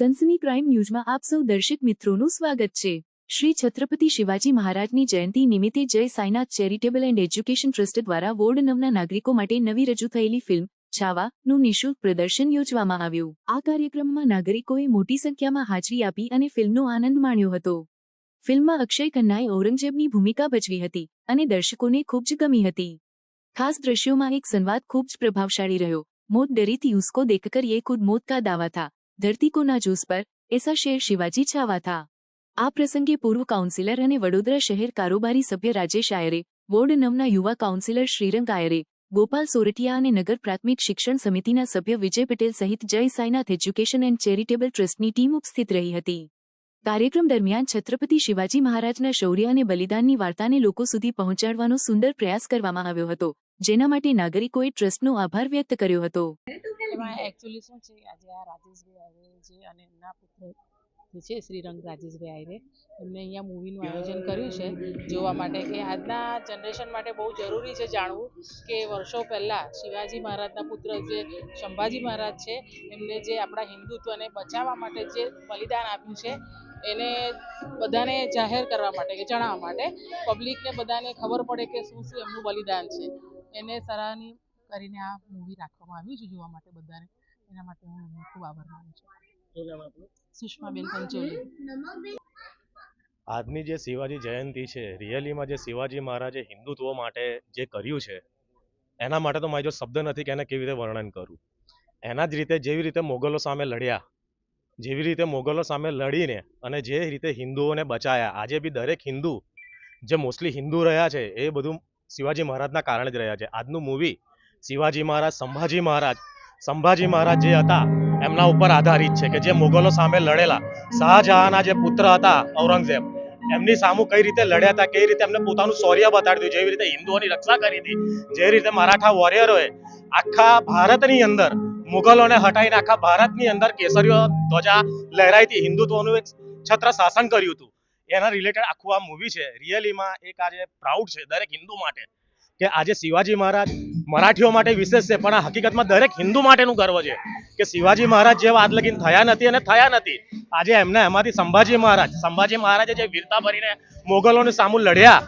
સનસની crime ન્યૂઝમાં આપ સૌ દર્શક મિત્રોનું સ્વાગત છે. શ્રી છત્રપતિ શિવાજી મહારાજની જયંતિ નિમિત્તે Jay Sainath charitable and education trust દ્વારા વોર્ડ નવના નાગરિકો માટે નવી રજૂ થયેલી ફિલ્મ, છાવાનું નિઃશુલ્ક પ્રદર્શન યોજવામાં આવ્યું. આ કાર્યક્રમમાં નાગરિકોએ મોટી સંખ્યામાં હાજરી આપી અને ફિલ્મનો આનંદ માણ્યો હતો. ફિલ્મમાં અક્ષય ખન્નાએ ઔરંગઝેબની ભૂમિકા ભજવી હતી અને દર્શકોને ખૂબ જ ગમી હતી. ખાસ દ્રશ્યોમાં એક સંવાદ ખૂબ જ પ્રભાવશાળી રહ્યો. મોત ડરીથી ઉસકો દેખકર યે ખુદ મોત કા દાવા થા. ધરતીકોના જૂસ પર એસા શેર શિવાજી છાવા થા. આ પ્રસંગે પૂર્વ કાઉન્સિલર અને વડોદરા શહેર કારોબારી સભ્ય રાજેશ આયરે, વોર્ડ નવના યુવા કાઉન્સિલર શ્રીરંગ આયરે, ગોપાલ સોરઠિયા અને નગર પ્રાથમિક શિક્ષણ સમિતિના સભ્ય વિજય પટેલ સહિત Jay Sainath education and charitable ટ્રસ્ટની ટીમ ઉપસ્થિત રહી હતી. કાર્યક્રમ દરમિયાન છત્રપતિ શિવાજી મહારાજના શૌર્ય અને બલિદાનની વાર્તાને લોકો સુધી પહોંચાડવાનો સુંદર પ્રયાસ કરવામાં આવ્યો હતો, જેના માટે નાગરિકોએ ટ્રસ્ટનો આભાર વ્યક્ત કર્યો હતો. એકચ્યુઅલી શું છે, આજે આ રાજેશભાઈ આયરે છે અને એમના પુત્ર છે, શ્રીરંગ રાજેશભાઈ આયરે, એમને અહીંયા મૂવીનું આયોજન કર્યું છે, જોવા માટે કે આજના જનરેશન માટે બહુ જરૂરી છે જાણવું કે વર્ષો પહેલાં શિવાજી મહારાજના પુત્ર જે સંભાજી મહારાજ છે, એમને જે આપણા હિન્દુત્વને બચાવવા માટે જે બલિદાન આપ્યું છે એને બધાને જાહેર કરવા માટે કે જણાવવા માટે પબ્લિકને બધાને ખબર પડે કે શું શું એમનું બલિદાન છે. એને સરાહની કરીને આ મૂવી રાખવામાં આવ્યું છે જોવા માટે બધાને. એના માટે હું એમનો ખૂબ આભાર માનું છું. સુષ્માબેન પંચોલી. આજની જે શિવાજી જયંતિ છે રિયલીમાં જે શિવાજી મહારાજે હિન્દુત્વ માટે જે કર્યું છે એના માટે તો મારી જો શબ્દ નથી કે એને કેવી રીતે વર્ણન કરું. એના જ રીતે જેવી રીતે મોગલો સામે લડ્યા જેવી રીતે મોગલો સામે લડીને અને જે રીતે હિન્દુઓને બચાયા, આજે બી દરેક હિન્દુ જે મોસ્ટલી હિન્દુ રહ્યા છે, એ બધું શિવાજી મહારાજના કારણે જ રહ્યા છે. આજનું મૂવી શિવાજી મહારાજ, સંભાજી મહારાજ સંભાજી મહારાજ જે હતા, એમના ઉપર આધારિત છે કે જે મોગલો સામે લડેલા. શાહજહાંના જે પુત્ર હતા ઔરંગઝેબ, એમની સામુ કઈ રીતે લડ્યા હતા, કઈ રીતે એમને પોતાનું શૌર્ય બતાડ્યું જેવી રીતે હિન્દુઓની રક્ષા કરી હતી, જે રીતે મરાઠા વોરિયરોએ આખા ભારતની અંદર મુગલોને હટાઈને આખા ભારતની અંદર કેસરીઓ ધ્વજા લહેરાઈથી હિન્દુત્વનું એક છત્ર શાસન કર્યું હતું. એના રિલેટેડ આખું આ મૂવી છે. રિયલીમાં એક આજે પ્રાઉડ છે દરેક હિન્દુ માટે, કે આજે શિવાજી મહારાજ મરાઠીઓ માટે વિશેષ છે, પણ આ હકીકતમાં દરેક હિન્દુ માટેનું ગર્વ છે, કે શિવાજી મહારાજ જેવા આજ લગીન થયા નથી અને થયા નથી. આજે એમને એમાંથી સંભાજી મહારાજ, સંભાજી મહારાજે જે વીરતા ભરીને મોગલોની સામુ લડ્યા,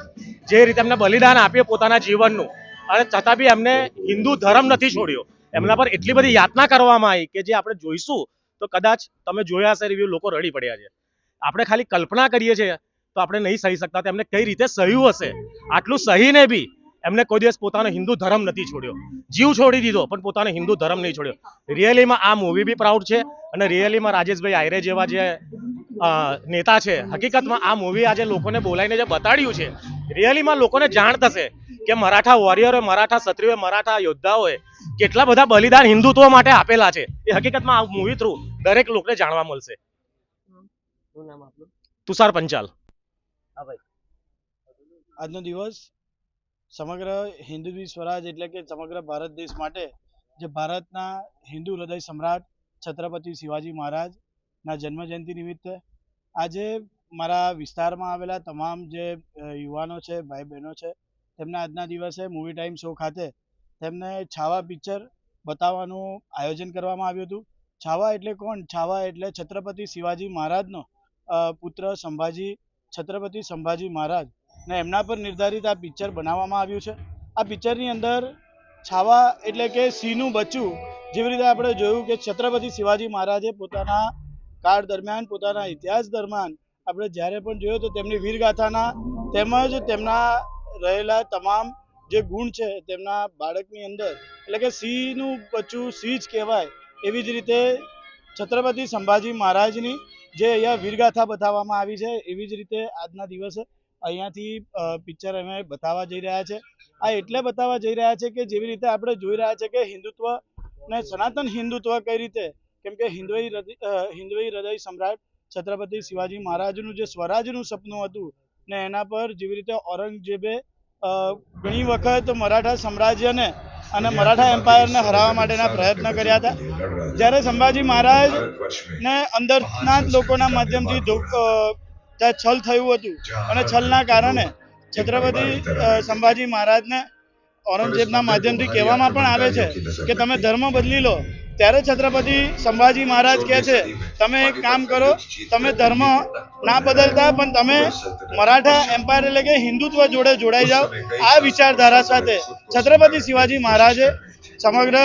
જે રીતે એમને બલિદાન આપ્યું પોતાના જીવનનું, અને છતાં બી એમને હિન્દુ ધર્મ નથી છોડ્યો. એમના પર એટલી બધી યાતના કરવામાં આવી કે જે આપણે જોઈશું, તો કદાચ તમે જોયા હશે રિવ્યુ લોકો રડી પડ્યા છે. આપણે ખાલી કલ્પના કરીએ છીએ, તો આપણે નહીં સહી શકતા એમને કઈ રીતે સહ્યું હશે? આટલું સહીને બી એમને કોઈ દિવસ પોતાનો હિન્દુ ધર્મ નથી છોડ્યો. જીવ છોડી દીધો, પણ પોતાનો હિન્દુ ધર્મ નહીં છોડ્યો. રિયલીમાં આ મૂવી બી પ્રાઉડ છે અને રિયલીમાં રાજેશભાઈ આયરે જેવા જે નેતા છે, હકીકતમાં આ મૂવી આજે લોકોને બોલાવીને જે બતાડ્યું છે, રિયલીમાં લોકોને જાણ થશે કે મરાઠા વોરિયરોએ મરાઠા ક્ષત્રિયોએ મરાઠા યોદ્ધાઓએ કેટલા બધા બલિદાન હિન્દુત્વ માટે આપેલા છે. એ હકીકતમાં આ મૂવી થ્રુ દરેક લોકોને જાણવા મળશે. તુષાર પંચાલ. હા ભાઈ. આજનો દિવસ સમગ્ર હિન્દુત્વ સ્વરાજ એટલે કે સમગ્ર ભારત દેશ માટે જે ભારતના હિન્દુ હૃદય સમ્રાટ છત્રપતિ શિવાજી મહારાજના જન્મજયંતિ નિમિત્તે આજે મારા વિસ્તારમાં આવેલા તમામ જે યુવાનો છે ભાઈ બહેનો છે તેમના આજના દિવસે મૂવી ટાઈમ શો ખાતે તેમને છાવા પિક્ચર બતાવવાનું આયોજન કરવામાં આવ્યું હતું. છાવા એટલે કોણ? છાવા એટલે છત્રપતિ શિવાજી મહારાજનો પુત્ર સંભાજી, છત્રપતિ સંભાજી મહારાજ ને એમના પર નિર્ધારિત આ પિક્ચર બનાવવામાં આવ્યું છે. આ પિક્ચરની અંદર છાવા એટલે કે સિંહનું બચ્ચું, જેવી રીતે આપણે જોયું કે છત્રપતિ શિવાજી મહારાજે પોતાના કાળ દરમિયાન, પોતાના ઇતિહાસ દરમિયાન આપણે જ્યારે પણ જોયું તો તેમની વીરગાથાના તેમજ તેમના રહેલા તમામ જે ગુણ છે તેમના બાળકની અંદર, એટલે કે સિંહનું બચ્ચું સિંહ જ કહેવાય, એવી જ રીતે છત્રપતિ સંભાજી મહારાજની જે અહીંયા વીરગાથા બતાવવામાં આવી છે, એવી જ રીતે આજના દિવસે અહીંયાથી પિક્ચર અમે બતાવવા જઈ રહ્યા છે. આ એટલે બતાવવા જઈ રહ્યા છે કે જેવી રીતે આપણે જોઈ રહ્યા છે કે હિન્દુત્વ ને સનાતન હિન્દુત્વ કઈ રીતે, કેમ કે હિન્દુઈ હિન્દુઈ હૃદય સમ્રાટ છત્રપતિ શિવાજી મહારાજનું જે સ્વરાજનું સપનું હતું ને એના પર જેવી રીતે ઔરંગઝેબે ઘણી વખત મરાઠા સામ્રાજ્યને અને મરાઠા એમ્પાયરને હરાવવા માટેના પ્રયત્ન કર્યા હતા. જ્યારે સંભાજી મહારાજ ને અંદરના જ લોકોના માધ્યમથી ત્યાં છલ થયું હતું. અને છલના કારણે છત્રપતિ સંભાજી મહારાજને ઔરંગઝેબના માધ્યમથી કહેવામાં પણ આવે છે કે તમે ધર્મ બદલી લો ત્યારે છત્રપતિ સંભાજી મહારાજ કહે છે તમે એક કામ કરો તમે ધર્મ ના બદલતા પણ તમે મરાઠા એમ્પાયર એટલે કે હિન્દુત્વ જોડે જોડાઈ જાઓ. આ વિચારધારા સાથે છત્રપતિ શિવાજી મહારાજે સમગ્ર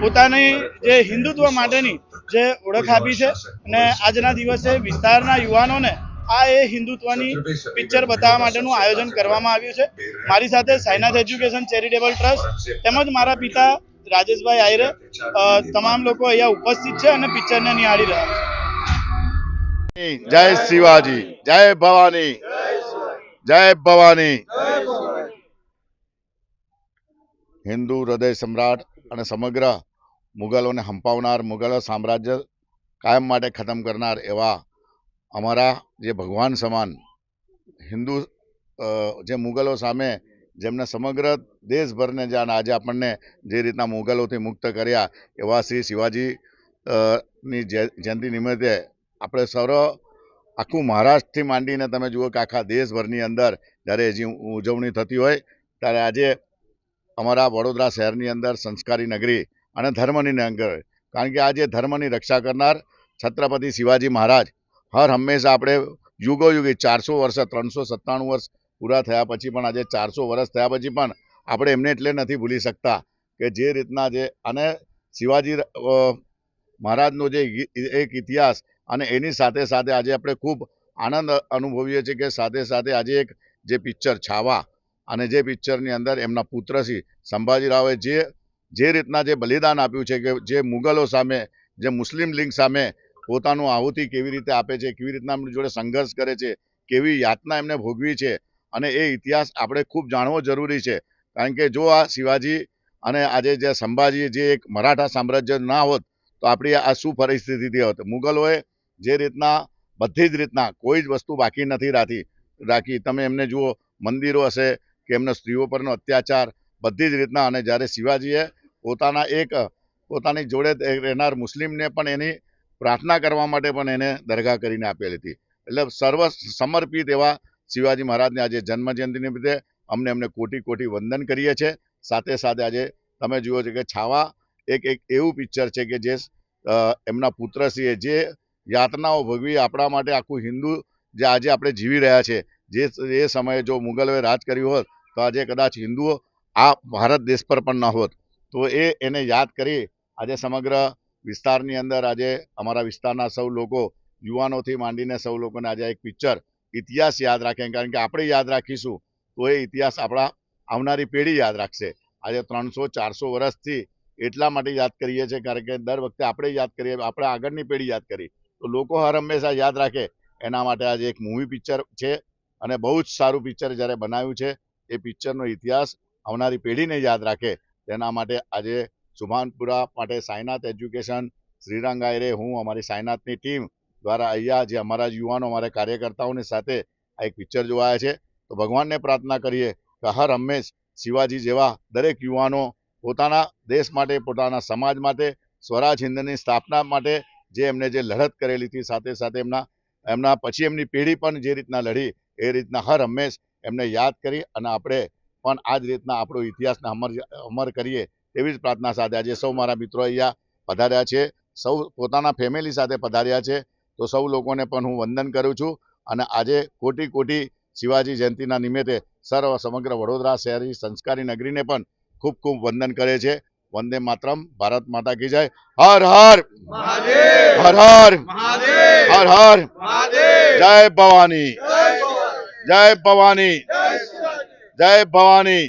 પોતાની જે હિન્દુત્વ માટેની જે ઓળખ આપી છે અને આજના દિવસે વિસ્તારના યુવાનોને આ એ હિન્દુત્વની પિક્ચર બતાવવા માટેનું આયોજન કરવામાં આવ્યું છે. મારી સાથે સાયનાથ એજ્યુકેશન ચેરિટેબલ ટ્રસ્ટ તેમજ મારા પિતા રાજેશભાઈ આયરે તમામ લોકો અહીંયા ઉપસ્થિત છે અને પિક્ચરને નિહાળી રહ્યા છે. જય શિવાજી જય ભવાની જય ભવાની. હિન્દુ હૃદય સમ્રાટ અને સમગ્ર મુગલોને હંપાવનાર મુગલો સામ્રાજ્ય કાયમ માટે ખતમ કરનાર એવા અમારા જે ભગવાન સમાન, હિન્દુ જે મુગલો સામે જેમને સમગ્ર દેશભરને જાણ આજે આપણને જે રીતના મુગલોથી મુક્ત કર્યા એવા શ્રી શિવાજી ની જય- જયંતિ નિમિત્તે આપણે સર્વ આખું મહારાષ્ટ્રથી માંડીને તમે જુઓ કે આખા દેશભરની અંદર જ્યારે હજી ઉજવણી થતી હોય ત્યારે આજે અમારા વડોદરા શહેરની અંદર સંસ્કારી નગરી અને ધર્મની નગર કારણ કે આજે ધર્મની રક્ષા કરનાર છત્રપતિ શિવાજી મહારાજ હર હંમેશા આપણે યુગો યુગી ચારસો વર્ષ, ત્રણસો સત્તાણું વર્ષ પૂરા થયા પછી પણ આજે ચારસો વર્ષ થયા પછી પણ આપણે એમને એટલે નથી ભૂલી શકતા કે જે રીતના જે અને શિવાજી મહારાજનો જે એક ઇતિહાસ અને એની સાથે સાથે આજે આપણે ખૂબ આનંદ અનુભવીએ છીએ કે સાથે સાથે આજે એક જે પિક્ચર છાવા અને જે પિક્ચરની અંદર એમના પુત્ર શ્રી સંભાજીરાવે જે જે રીતના જે બલિદાન આપ્યું છે કે જે મુગલો સામે, જે મુસ્લિમ લીગ સામે પોતાનું આહુતિ કેવી રીતે આપે છે, કેવી રીતના એમની જોડે સંઘર્ષ કરે છે, કેવી યાતના એમને ભોગવી છે અને એ ઇતિહાસ આપણે ખૂબ જાણવો જરૂરી છે. કારણ કે જો આ શિવાજી અને આજે જે સંભાજી જે એક મરાઠા સામ્રાજ્ય ના હોત તો આપણી આ શું પરિસ્થિતિ હોત? મુગલોએ જે રીતના બધી જ રીતના કોઈ જ વસ્તુ બાકી નથી રાખી રાખી. તમે એમને જુઓ, મંદિરો હશે કે એમના સ્ત્રીઓ પરનો અત્યાચાર, બધી જ રીતના. અને જ્યારે શિવાજીએ પોતાના એક, પોતાની જોડે રહેનાર મુસ્લિમને પણ એની પ્રાર્થના કરવા માટે પણ એને દરગાહ કરીને આપેલી હતી. એટલે સર્વ સમર્પિત એવા શિવાજી મહારાજને આજે જન્મ જયંતિ નિમિત્તે અમને એમને કોટી કોટી વંદન કરીએ છીએ. સાથે સાથે આજે તમે જુઓ છો કે છાવા એક એક એવું પિક્ચર છે કે જે એમના પુત્રશ્રીએ જે યાતનાઓ ભોગવી આપણા માટે આખું હિન્દુ જે આજે આપણે જીવી રહ્યા છે જે એ સમયે જો મુગલોએ રાજ કર્યું હોત, તો આજે કદાચ હિન્દુઓ આ ભારત દેશ પર પણ ન હોત. તો એ એને યાદ કરી આજે સમગ્ર વિસ્તારની અંદર આજે અમારા વિસ્તારના સૌ લોકો, યુવાનોથી માંડીને સૌ લોકોને આજે એક પિક્ચર ઇતિહાસ યાદ રાખે. કારણ કે આપણે યાદ રાખીશું તો એ ઇતિહાસ આપણા આવનારી પેઢી યાદ રાખશે. આજે ત્રણસો, ચારસો વર્ષથી એટલા માટે યાદ કરીએ છીએ કારણ કે દર વખતે આપણે યાદ કરીએ, આપણે આગળની પેઢી યાદ કરી. તો લોકો હર હંમેશા યાદ રાખે. એના માટે આજે એક મૂવી પિક્ચર છે અને બહુ જ સારું પિક્ચર જ્યારે બનાવ્યું છે, એ પિક્ચરનો ઇતિહાસ આવનારી પેઢીને યાદ રાખે. તેના માટે આજે સુભાનપુરા માટે સાયનાથ એજ્યુકેશન. શ્રીરંગ આયરે હું, અમારી સાયનાથની ટીમ દ્વારા અહીંયા જે અમારા યુવાનો, અમારા કાર્યકર્તાઓની સાથે આ એક પિક્ચર જોવાયા છે. તો ભગવાનને પ્રાર્થના કરીએ કે હર હંમેશ શિવાજી જેવા દરેક યુવાનો પોતાના દેશ માટે, પોતાના સમાજ માટે, સ્વરાજ હિંદની સ્થાપના માટે જે એમને જે લડત કરેલી હતી, સાથે સાથે એમના એમના પછી એમની પેઢી પણ જે રીતના લડી, એ રીતના હર હંમેશ એમને યાદ કરી અને આપણે પણ આ જ રીતના આપણો ઇતિહાસને અમર અમર કરીએ. એવી જ પ્રાર્થના સાથે આજે સૌ મારા મિત્રો અહીંયા પધાર્યા છે. સૌ પોતાના ફેમિલી સાથે પધાર્યા છે. તો સૌ લોકોને પણ હું વંદન કરું છું અને આજે કોટી કોટી શિવાજી જયંતિના નિમિત્તે સર્વ સમગ્ર વડોદરા શહેરની સંસ્કારી નગરીને પણ ખૂબ ખૂબ વંદન કરે છે. વંદે માતરમ. ભારત માતા કી જય. હર હર. હર હર. હર હર. જય ભવાની. જય ભવાની. જય ભવાની.